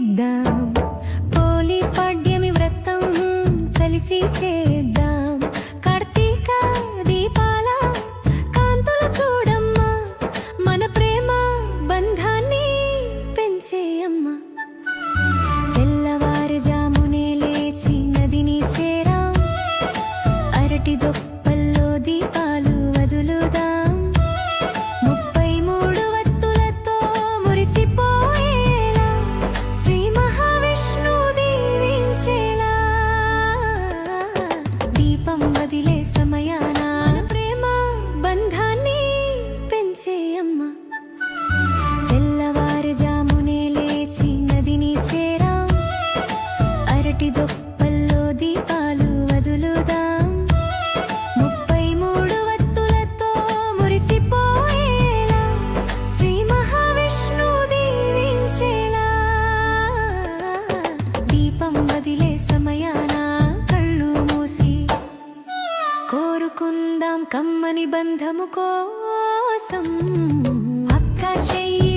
సిద్ధం పోలి పాడ్యమి వ్రతం కలిసి చే కమ్మని బంధము కోసం అక్క చెయ్యి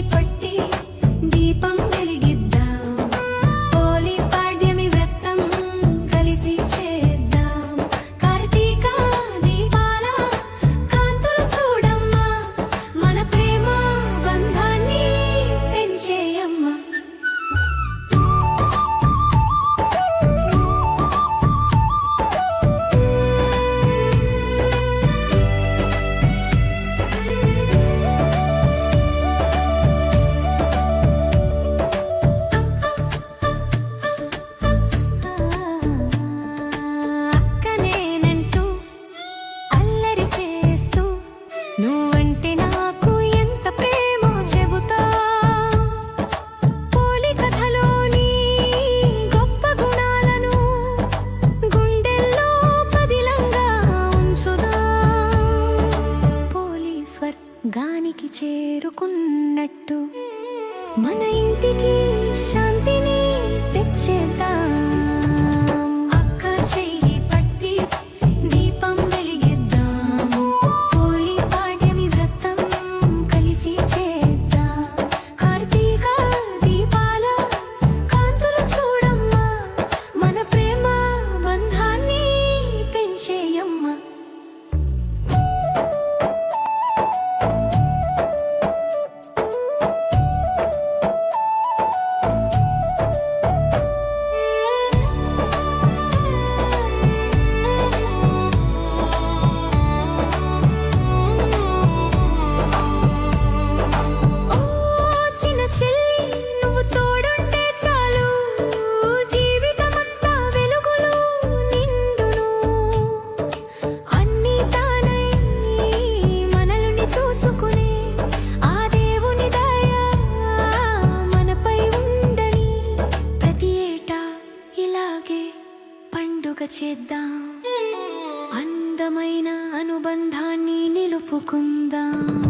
చేరుకున్నట్టు మన ఇంటికి శాంతి అనుబంధాన్ని నిలుపుకుందాం.